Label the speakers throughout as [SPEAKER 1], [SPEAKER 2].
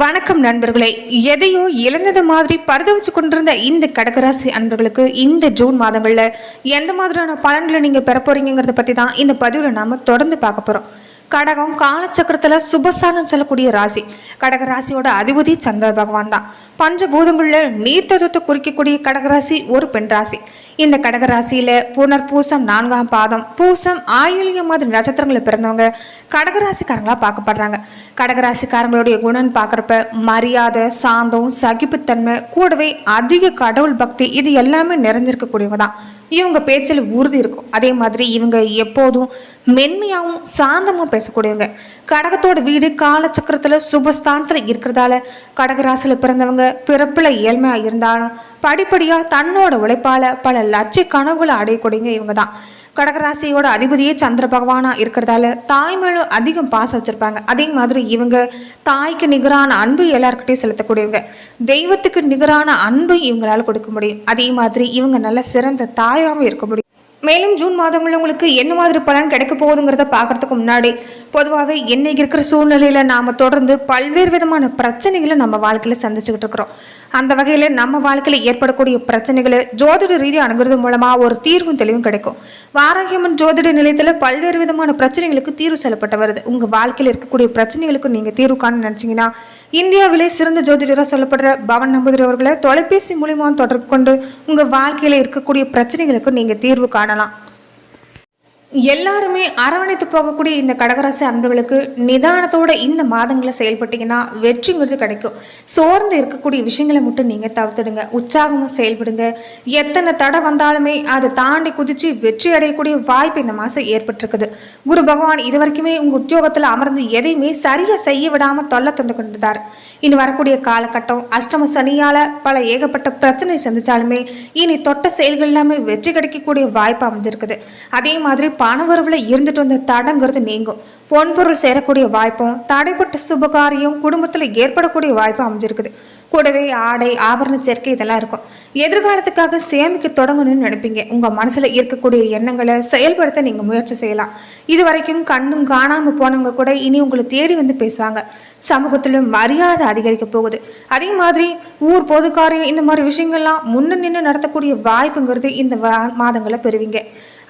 [SPEAKER 1] வணக்கம் நண்பர்களே. எதையோ இழந்தது மாதிரி பரிதவிச்சு கொண்டிருந்த இந்த கடகராசி அன்பர்களுக்கு இந்த ஜூன் மாதங்களில் எந்த மாதிரியான பலன்களை நீங்கள் பெற போறீங்கிறத பற்றி தான் இந்த பதிவில் நாம் தொடர்ந்து பார்க்க போகிறோம் கடகம் காலச்சக்கரத்தில் சுபசானம் சொல்லக்கூடிய ராசி. கடக ராசியோட அதிபதி சந்திர பகவான் தான். பஞ்சபூதங்களில் நீர் தத்துவத்தை குறிக்கக்கூடிய கடகராசி ஒரு பெண் ராசி. இந்த கடகராசியில புனர் பூசம் நான்காம் பாதம். பூசம் ஆயுள்யம் மாதிரி நட்சத்திரங்களை பிறந்தவங்க கடகராசிக்காரங்களா பார்க்கப்படுறாங்க. கடகராசிக்காரங்களுடைய குணம் பார்க்குறப்ப மரியாதை சாந்தம் சகிப்புத்தன்மை கூடவே அதிக கடவுள் பக்தி இது எல்லாமே நிறைஞ்சிருக்கக்கூடியவங்க தான். இவங்க பேச்சில் உறுதி இருக்கும். அதே மாதிரி இவங்க எப்போதும் மென்மையாகவும் சாந்தமாக பேசக்கூடியவங்க. கடகத்தோட வீடு காலச்சக்கரத்தில் சுபஸ்தானத்தில் இருக்கிறதால கடகராசியில் பிறந்தவங்க பிறப்பில் ஏழ்மையாக இருந்தாலும் படிப்படியாக தன்னோட உழைப்பால் பல லட்ச கனவுகளை அடையக்கூடியங்க இவங்க தான் கடகராசியோட அதிபதியே சந்திர பகவானா இருக்கிறதால தாய் மேல அதிகம் பாசம் வச்சிருப்பாங்க. அதே மாதிரி இவங்க தாய்க்கு நிகரான அன்பு எல்லாருக்கிட்டையும் செலுத்தக்கூடியவங்க. தெய்வத்துக்கு நிகரான அன்பு இவங்களால கொடுக்க முடியும். அதே மாதிரி இவங்க நல்ல சிறந்த தாயாகவும் இருக்க முடியும். மேலும் ஜூன் மாதங்களில் உங்களுக்கு என்ன மாதிரி பலன் கிடைக்க போகுதுங்கிறத பார்க்கறதுக்கு முன்னாடி பொதுவாகவே என்னைக்கு இருக்கிற சூழ்நிலையில் நாம் தொடர்ந்து பல்வேறு விதமான பிரச்சனைகளை நம்ம வாழ்க்கையில் சந்திச்சுக்கிட்டு இருக்கிறோம். அந்த வகையில் நம்ம வாழ்க்கையில் ஏற்படக்கூடிய பிரச்சனைகளை ஜோதிட ரீதி அணுகிறது மூலமாக ஒரு தீர்வும் தெளிவும் கிடைக்கும். வாராகியம்மன் ஜோதிட நிலையத்தில் பல்வேறு விதமான பிரச்சனைகளுக்கு தீர்வு செல்லப்பட்டு வருது. உங்கள் வாழ்க்கையில் இருக்கக்கூடிய பிரச்சனைகளுக்கு நீங்கள் தீர்வு காண நினச்சிங்கன்னா இந்தியாவிலே சிறந்த ஜோதிடராக சொல்லப்படுற பவன் நம்பூதிரி அவர்களை தொலைபேசி மூலியமாக தொடர்பு கொண்டு உங்கள் வாழ்க்கையில் இருக்கக்கூடிய பிரச்சனைகளுக்கு நீங்கள் தீர்வு காண காணலாம் எல்லாருமே அரவணைத்து போகக்கூடிய இந்த கடகராசி அன்பர்களுக்கு நிதானத்தோட இந்த மாதங்களை செயல்பட்டீங்கன்னா வெற்றிங்கிறது கிடைக்கும். சோர்ந்து இருக்கக்கூடிய விஷயங்களை மட்டும் நீங்கள் தவிர்த்துடுங்க. உற்சாகமாக செயல்படுங்க. எத்தனை தடை வந்தாலுமே அதை தாண்டி குதிச்சு வெற்றி அடையக்கூடிய வாய்ப்பு இந்த மாதம் ஏற்பட்டிருக்குது. குரு பகவான் இது வரைக்குமே உங்கள் உத்தியோகத்தில் அமர்ந்து எதையுமே சரியாக செய்ய விடாமல் தொல்லை தந்து கொண்டிருந்தார். இனி வரக்கூடிய காலகட்டம் அஷ்டம சனியால் பல ஏகப்பட்ட பிரச்சனை சந்திச்சாலுமே இனி தொட்ட செயல்கள் எல்லாமே வெற்றி கிடைக்கக்கூடிய வாய்ப்பு அமைஞ்சிருக்குது. அதே மாதிரி பணவரவில் இருந்துட்டு வந்த தடங்கிறது நீங்கும். பொன்பொருள் சேரக்கூடிய வாய்ப்பும் தடைப்பட்ட சுபகாரியம் குடும்பத்தில் ஏற்படக்கூடிய வாய்ப்பும் அமைஞ்சிருக்குது. கூடவே ஆடை ஆபரண சேர்க்கை இதெல்லாம் இருக்கும். எதிர்காலத்துக்காக சேமிக்க தொடங்கணும்னு நினைப்பீங்க. உங்கள் மனசில் இருக்கக்கூடிய எண்ணங்களை செயல்படுத்த நீங்கள் முயற்சி செய்யலாம். இது வரைக்கும் கண்ணும் காணாமல் போனவங்க கூட இனி உங்களை தேடி வந்து பேசுவாங்க. சமூகத்திலும் மரியாதை அதிகரிக்க போகுது. அதே மாதிரி ஊர் பொதுக்காரியம் இந்த மாதிரி விஷயங்கள்லாம் முன்ன நின்று நடத்தக்கூடிய வாய்ப்புங்கிறது இந்த மாதங்களை பெறுவீங்க.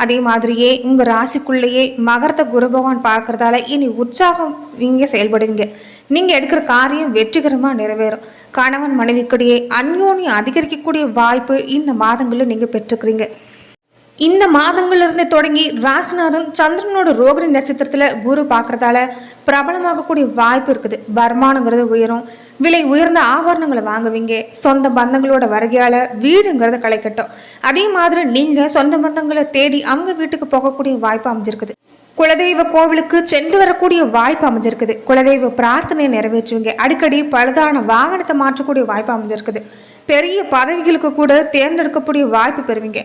[SPEAKER 1] அதே மாதிரியே உங்கள் ராசிக்குள்ளேயே மகரத்தை குரு பகவான் பார்க்கறதால இனி உற்சாகம் நீங்கள் செயல்படுவீங்க. நீங்கள் எடுக்கிற காரியம் வெற்றிகரமாக நிறைவேறும். கணவன் மனைவிக்கிடையே அந்யோன்யம் அதிகரிக்கக்கூடிய வாய்ப்பு இந்த மாதங்களில் நீங்கள் பெற்றுக்கிறீங்க. இந்த மாதங்கள்ல இருந்து தொடங்கி ராசிநாதன் சந்திரனோட ரோகிணி நட்சத்திரத்தில் குரு பார்க்குறதால பிரபலமாகக்கூடிய வாய்ப்பு இருக்குது. வருமானங்கிறது உயரும். விலை உயர்ந்த ஆபரணங்களை வாங்குவீங்க. சொந்த பந்தங்களோட வருகையால் வீடுங்கிறத களைக்கட்டும். அதே மாதிரி நீங்கள் சொந்த பந்தங்களை தேடி அவங்க வீட்டுக்கு போகக்கூடிய வாய்ப்பு அமைஞ்சிருக்குது. குலதெய்வ கோவிலுக்கு சென்று வரக்கூடிய வாய்ப்பு அமைஞ்சிருக்குது. குலதெய்வ பிரார்த்தனையை நிறைவேற்றுவீங்க. அடிக்கடி பழுதான வாகனத்தை மாற்றக்கூடிய வாய்ப்பு அமைஞ்சிருக்குது. பெரிய பதவிகளுக்கு கூட தேர்ந்தெடுக்கக்கூடிய வாய்ப்பு பெறுவீங்க.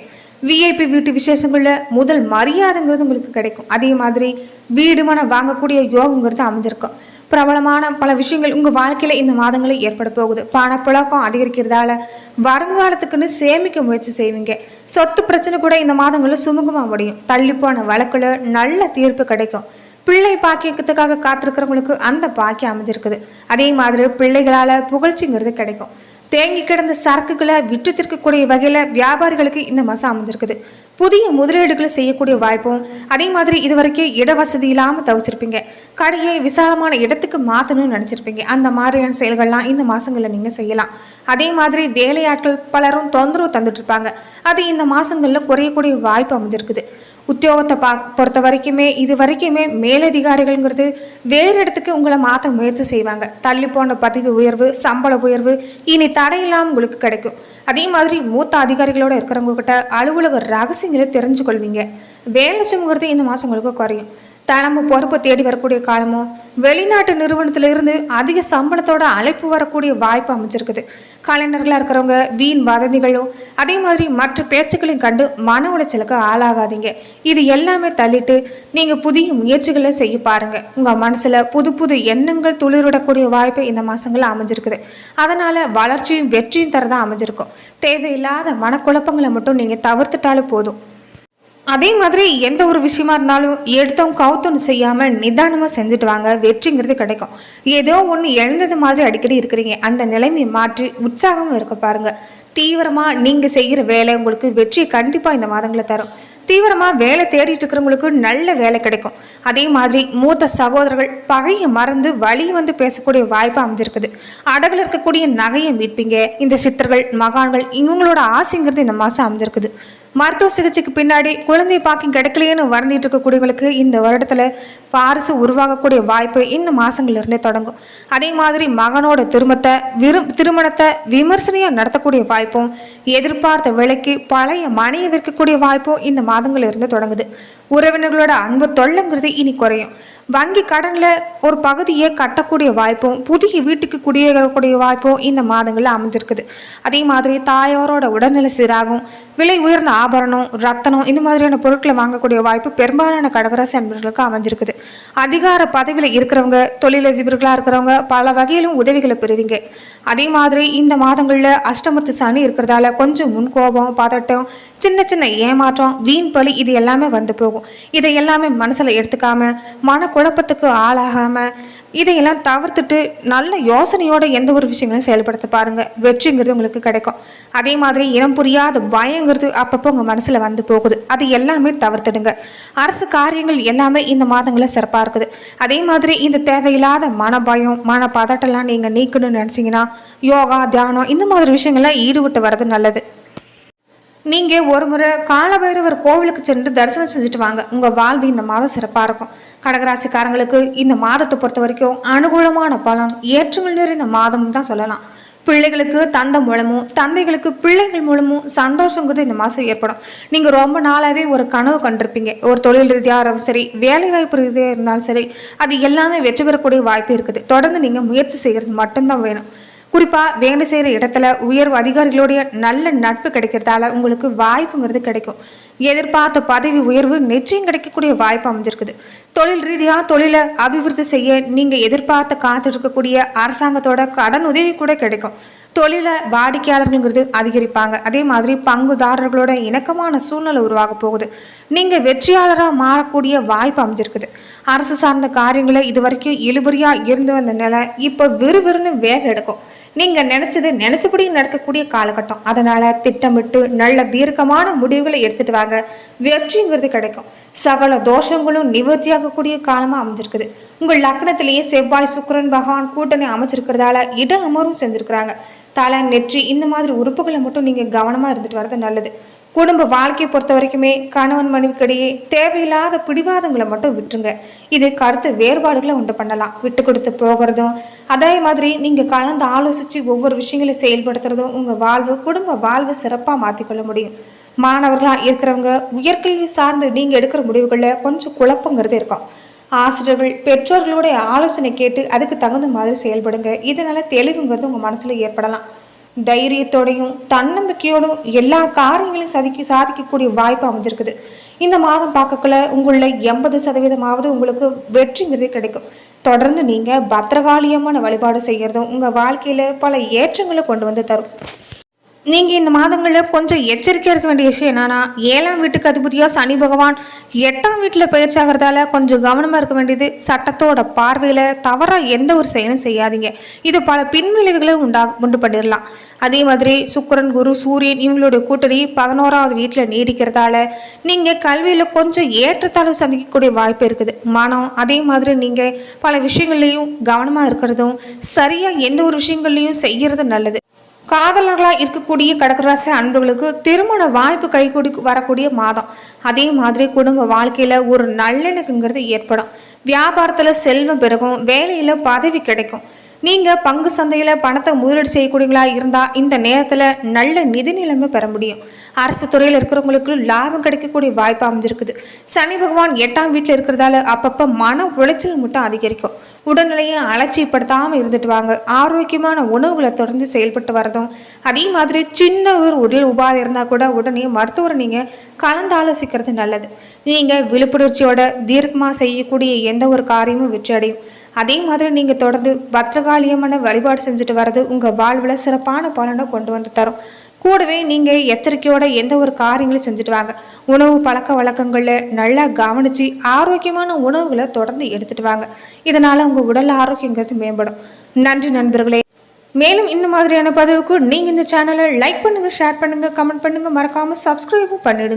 [SPEAKER 1] விஐபி வீட்டு விசேஷங்களில் முதல் மரியாதைங்கிறது உங்களுக்கு கிடைக்கும். அதே மாதிரி வீடு வாங்கக்கூடிய யோகங்கிறது அமைஞ்சிருக்கும் பிரபலமான பல விஷயங்கள் உங்கள் வாழ்க்கையில் இந்த மாதங்களில் ஏற்பட போகுது. பணப்புழக்கம் அதிகரிக்கிறதால வருங்காலத்துக்குன்னு சேமிக்க முயற்சி செய்வீங்க. சொத்து பிரச்சனை கூட இந்த மாதங்களில் சுமூகமாக முடியும். தள்ளிப்போன வழக்கில் நல்ல தீர்ப்பு கிடைக்கும். பிள்ளை பாக்கியத்துக்காக காத்திருக்கிறவங்களுக்கு அந்த பாக்கியம் அமைஞ்சிருக்குது. அதே மாதிரி பிள்ளைகளால் புகழ்ச்சிங்கிறது கிடைக்கும். தேங்கி கிடந்த சரக்குகளை விற்று திருக்கக்கூடிய வகையில் வியாபாரிகளுக்கு இந்த மாதம் அமைஞ்சிருக்குது. புதிய முதலீடுகளை செய்யக்கூடிய வாய்ப்பும் அதே மாதிரி இது வரைக்கும் இட வசதி இல்லாமல் தவிச்சிருப்பீங்க. கடையை விசாலமான இடத்துக்கு மாற்றணும்னு நினச்சிருப்பீங்க. அந்த மாதிரியான செயல்கள்லாம் இந்த மாதங்களில் நீங்கள் செய்யலாம். அதே மாதிரி வேலையாட்கள் பலரும் தொந்தரவு தந்துட்டு இருப்பாங்க. அது இந்த மாதங்களில் குறையக்கூடிய வாய்ப்பு அமைஞ்சிருக்குது. உத்தியோகத்தை பா பொறுத்த வரைக்குமே இது வரைக்குமே மேலதிகாரிகள்ங்கிறது வேறு இடத்துக்கு உங்களை மாற்ற முயற்சி செய்வாங்க. தள்ளி போன பதவி உயர்வு சம்பள உயர்வு இனி தடையெல்லாம் உங்களுக்கு கிடைக்கும். அதே மாதிரி மூத்த அதிகாரிகளோட இருக்கிறவங்க கிட்ட அலுவலக ரகசியங்களை தெரிஞ்சு கொள்வீங்க வேலை சுமங்கிறது இந்த மாதம் உங்களுக்கு குறையும். தனமும் பொறுப்பை தேடி வரக்கூடிய காலமும் வெளிநாட்டு நிறுவனத்திலிருந்து அதிக சம்பளத்தோட அழைப்பு வரக்கூடிய வாய்ப்பு அமைஞ்சிருக்குது. கலைஞர்களாக இருக்கிறவங்க வீண் வதந்திகளும் அதே மாதிரி மற்ற பேச்சுக்களையும் கண்டு மன உளைச்சலுக்கு ஆளாகாதீங்க. இது எல்லாமே தள்ளிட்டு நீங்கள் புதிய முயற்சிகளை செய்ய பாருங்கள் உங்கள் மனசில் புது புது எண்ணங்கள் துளிரிடக்கூடிய வாய்ப்பு இந்த மாதங்களில் அமைஞ்சிருக்குது. அதனால் வளர்ச்சியும் வெற்றியும் தரதான் அமைஞ்சிருக்கும். தேவையில்லாத மனக்குழப்பங்களை மட்டும் நீங்கள் தவிர்த்துட்டாலே போதும். அதே மாதிரி எந்த ஒரு விஷயமா இருந்தாலும் எடுத்தோம் கவுத்தோன்னு செய்யாமல் நிதானமாக செஞ்சுட்டு வாங்க. வெற்றிங்கிறது கிடைக்கும். ஏதோ ஒன்று இழந்தது மாதிரி அடிக்கடி இருக்கிறீங்க. அந்த நிலைமையை மாற்றி உற்சாகம் இருக்க பாருங்கள் தீவிரமாக நீங்கள் செய்கிற வேலை உங்களுக்கு வெற்றியை கண்டிப்பாக இந்த மாதங்களை தரும். தீவிரமாக வேலை தேடிட்டு இருக்கிறவங்களுக்கு நல்ல வேலை கிடைக்கும். அதே மாதிரி மூத்த சகோதரர்கள் பகையை மறந்து வழி வந்து பேசக்கூடிய வாய்ப்பு அமைஞ்சிருக்குது. அடகுல இருக்கக்கூடிய நகையை மீட்பீங்க. இந்த சித்தர்கள் மகான்கள் இவங்களோட ஆசைங்கிறது இந்த மாதம் அமைஞ்சிருக்குது. மருத்துவ சிகிச்சைக்கு பின்னாடி குழந்தை பாக்கியம் கிடைக்கலையேன்னு வறந்துட்டு இருக்கக்கூடியவங்களுக்கு இந்த வருடத்துல வாரிசு உருவாகக்கூடிய வாய்ப்பு இந்த மாசங்கள்ல இருந்தே தொடங்கும். அதே மாதிரி மகனோட திருமத்தை விரும் திருமணத்தை விமர்சனையா நடத்தக்கூடிய வாய்ப்பும் எதிர்பார்த்த விலைக்கு பழைய மனையை விற்கக்கூடிய வாய்ப்பும் இந்த மாதங்கள்ல இருந்து தொடங்குது. உறவினர்களோட அன்பு தொல்லைங்கிறது இனி குறையும். வங்கி கடனில் ஒரு பகுதியை கட்டக்கூடிய வாய்ப்பும் புதிய வீட்டுக்கு குடியேறக்கூடிய வாய்ப்பும் இந்த மாதங்களில் அமைஞ்சிருக்குது. அதே மாதிரி தாயாரோட உடல்நிலை சீராகும் விலை உயர்ந்த ஆபரணம் ரத்தனம் இந்த மாதிரியான பொருட்களை வாங்கக்கூடிய வாய்ப்பு பெரும்பாலான கடகராசி அன்பர்களுக்கு அமைஞ்சிருக்குது. அதிகார பதவியில் இருக்கிறவங்க தொழிலதிபர்களாக இருக்கிறவங்க பல வகையிலும் உதவிகளை பெறுவீங்க. அதே மாதிரி இந்த மாதங்களில் அஷ்டமத்து சனி இருக்கிறதால கொஞ்சம் முன்கோபம் பதட்டம் சின்ன சின்ன ஏமாற்றம் வீண் பழி இது எல்லாமே வந்து போகும். இதை எல்லாமே மனசில் எடுத்துக்காம மன குழப்பத்துக்கு இதையெல்லாம் தவிர்த்துட்டு நல்ல யோசனையோட எந்த ஒரு விஷயங்களையும் செயல்படுத்த பாருங்கள் வெற்றிங்கிறது உங்களுக்கு கிடைக்கும். அதே மாதிரி இனம் புரியாத பயங்கிறது அப்பப்போ உங்கள் மனசில் வந்து போகுது. அது எல்லாமே தவிர்த்துடுங்க. அரசு காரியங்கள் எல்லாமே இந்த மாதங்களில் சிறப்பாக இருக்குது. அதே மாதிரி இந்த தேவையில்லாத மன பயம் மன பதட்டம்லாம் நீங்கள் நீக்கணும்னு நினச்சிங்கன்னா யோகா தியானம் இந்த மாதிரி விஷயங்கள்லாம் ஈடுபட்டு வர்றது நல்லது. நீங்கள் ஒரு முறை காலபைரவர் கோவிலுக்கு சென்று தரிசனம் செஞ்சுட்டு வாங்க. உங்கள் வாழ்வு இந்த மாதம் சிறப்பாக இருக்கும். கடகராசிக்காரங்களுக்கு இந்த மாதத்தை பொறுத்த வரைக்கும் அனுகூலமான பலன் ஏற்றங்கள் நிறைந்த மாதம் தான் சொல்லலாம். பிள்ளைகளுக்கு தந்தை மூலமும் தந்தைகளுக்கு பிள்ளைகள் மூலமும் சந்தோஷங்கிறது இந்த மாதம் ஏற்படும். நீங்கள் ரொம்ப நாளாகவே ஒரு கனவு கண்டிருப்பீங்க. ஒரு தொழில் ரீதியாக இருந்தாலும் சரி வேலை வாய்ப்பு ரீதியாக இருந்தாலும் சரி அது எல்லாமே வெற்றி பெறக்கூடிய வாய்ப்பு இருக்குது. தொடர்ந்து நீங்கள் முயற்சி செய்கிறது மட்டும்தான் வேணும். குறிப்பாக வேலை செய்கிற இடத்துல உயர்வு அதிகாரிகளுடைய நல்ல நட்பு கிடைக்கிறதால உங்களுக்கு வாய்ப்புங்கிறது கிடைக்கும். எதிர்பார்த்த பதவி உயர்வு நிச்சயம் கிடைக்கக்கூடிய வாய்ப்பு அமைஞ்சிருக்குது. தொழில் ரீதியாக தொழிலை அபிவிருத்தி செய்ய நீங்கள் எதிர்பார்த்த காத்து இருக்கக்கூடிய அரசாங்கத்தோட கடன் உதவி கூட கிடைக்கும். தொழிலை வாடிக்கையாளர்களுங்கிறது அதிகரிப்பாங்க. அதே மாதிரி பங்குதாரர்களோட இணக்கமான சூழ்நிலை உருவாக போகுது. நீங்கள் வெற்றியாளராக மாறக்கூடிய வாய்ப்பு அமைஞ்சிருக்குது. அரசு சார்ந்த காரியங்களை இது வரைக்கும் இழுபறியாக இருந்து வந்த நிலை இப்போ விறுவிறுன்னு வேக எடுக்கும். நீங்கள் நினச்சது நினச்சபடி நடக்கக்கூடிய காலகட்டம். அதனால் திட்டமிட்டு நல்ல தீர்க்கமான முடிவுகளை எடுத்துகிட்டு வாங்க. வெற்றிங்கிறது கிடைக்கும். சகல தோஷங்களும் நிவர்த்தியாகக்கூடிய காலமாக அமைஞ்சிருக்குது. உங்கள் லக்னத்திலேயே செவ்வாய் சுக்கரன் பகவான் கூட்டணி அமைச்சிருக்கிறதால இட அமரும் செஞ்சுருக்கிறாங்க. தலை நெற்றி இந்த மாதிரி உறுப்புகளை மட்டும் நீங்கள் கவனமாக இருந்துட்டு வரது நல்லது. குடும்ப வாழ்க்கையை பொறுத்த வரைக்குமே கணவன் மனைவிக்கிடையே தேவையில்லாத பிடிவாதங்களை மட்டும் விட்டுருங்க. இது கருத்து வேறுபாடுகளை உண்டு பண்ணலாம். விட்டு கொடுத்து போகிறதும் அதே மாதிரி நீங்கள் கலந்து ஆலோசித்து ஒவ்வொரு விஷயங்களை செயல்படுத்துறதும் உங்கள் வாழ்வு குடும்ப வாழ்வு சிறப்பாக மாற்றிக்கொள்ள முடியும். மாணவர்களாக இருக்கிறவங்க உயர்கல்வி சார்ந்து நீங்கள் எடுக்கிற முடிவுகளில் கொஞ்சம் குழப்பங்கிறது இருக்கும். ஆசிரியர்கள் பெற்றோர்களுடைய ஆலோசனை கேட்டு அதுக்கு தகுந்த மாதிரி செயல்படுங்க. இதனால் தெளிவுங்கிறது உங்கள் மனசில் ஏற்படலாம். தைரியத்தோடையும் தன்னம்பிக்கையோடும் எல்லா காரியங்களையும் சதிக்க சாதிக்கக்கூடிய வாய்ப்பு அமைஞ்சிருக்குது. இந்த மாதம் பார்க்கக்குள்ள உங்களில் எண்பது சதவீதமாவது உங்களுக்கு வெற்றிங்கிறது கிடைக்கும். தொடர்ந்து நீங்கள் பத்திரகாளியமான வழிபாடு செய்கிறதும் உங்கள் வாழ்க்கையில் பல ஏற்றங்களை கொண்டு வந்து தரும். நீங்கள் இந்த மாதங்களில் கொஞ்சம் எச்சரிக்கையாக இருக்க வேண்டிய விஷயம் என்னன்னா ஏழாம் வீட்டுக்கு அதிபதியாக சனி பகவான் எட்டாம் வீட்டில் பயிற்சி ஆகிறதால கொஞ்சம் கவனமாக இருக்க வேண்டியது சட்டத்தோட பார்வையில் தவறாக எந்த ஒரு செயலும் செய்யாதீங்க. இது பல பின்விளைவுகளை உண்டா உண்டு பண்ணிடலாம். அதே மாதிரி சுக்கரன் குரு சூரியன் இவங்களுடைய கூட்டணி பதினோராவது வீட்டில் நீடிக்கிறதால நீங்கள் கல்வியில் கொஞ்சம் ஏற்றத்தாழ்வு சந்திக்கக்கூடிய வாய்ப்பு இருக்குது. மனம் அதே மாதிரி நீங்கள் பல விஷயங்கள்லையும் கவனமாக இருக்கிறதும் சரியாக எந்த ஒரு விஷயங்கள்லையும் செய்கிறது நல்லது. காதலர்களாக இருக்கக்கூடிய கடகராசி அன்புகளுக்கு திருமண வாய்ப்பு கைகூடி வரக்கூடிய மாதம். அதே மாதிரி குடும்ப வாழ்க்கையில் ஒரு நல்லெண்ணக்குங்கிறது ஏற்படும். வியாபாரத்தில் செல்வம் பெருகும் வேலையில் பதவி கிடைக்கும். நீங்கள் பங்கு சந்தையில் பணத்தை முதலீடு செய்யக்கூடியங்களா இருந்தால் இந்த நேரத்தில் நல்ல நிதி நிலைமை பெற முடியும். அரசு துறையில் இருக்கிறவங்களுக்கு லாபம் கிடைக்கக்கூடிய வாய்ப்பு அமைஞ்சிருக்குது. சனி பகவான் எட்டாம் வீட்டில் இருக்கிறதால அப்பப்போ மன உளைச்சல் மட்டும் அதிகரிக்கும். உடல்நிலையை அலட்சியப்படுத்தாமல் இருந்துட்டு வாங்க. ஆரோக்கியமான உணவுகளை தொடர்ந்து செயல்பட்டு வரதும் அதே மாதிரி சின்ன ஒரு உடல் உபாதை இருந்தால் கூட உடனே மருத்துவரை நீங்கள் கலந்து ஆலோசிக்கிறது நல்லது. நீங்கள் விழிப்புணர்ச்சியோட தீர்க்கமாக செய்யக்கூடிய எந்த ஒரு காரியமும் வெற்றி அடையும். அதே மாதிரி நீங்கள் தொடர்ந்து பத்திரகாளியமான வழிபாடு செஞ்சுட்டு வர்றது உங்கள் வாழ்வில் சிறப்பான பலனை கொண்டு வந்து தரும். கூடவே நீங்கள் எச்சரிக்கையோட எந்த ஒரு காரியங்களும் செஞ்சுட்டு வாங்க. உணவு பழக்க வழக்கங்களில் நல்லா கவனித்து ஆரோக்கியமான உணவுகளை தொடர்ந்து எடுத்துகிட்டு வாங்க. இதனால் உங்கள் உடல் ஆரோக்கியங்கிறது மேம்படும். நன்றி நண்பர்களே. மேலும் இந்த மாதிரியான பதிவுக்கு நீங்கள் இந்த சேனலை லைக் பண்ணுங்கள் ஷேர் பண்ணுங்கள் கமெண்ட் பண்ணுங்கள் மறக்காமல் சப்ஸ்கிரைபும் பண்ணிடுங்க.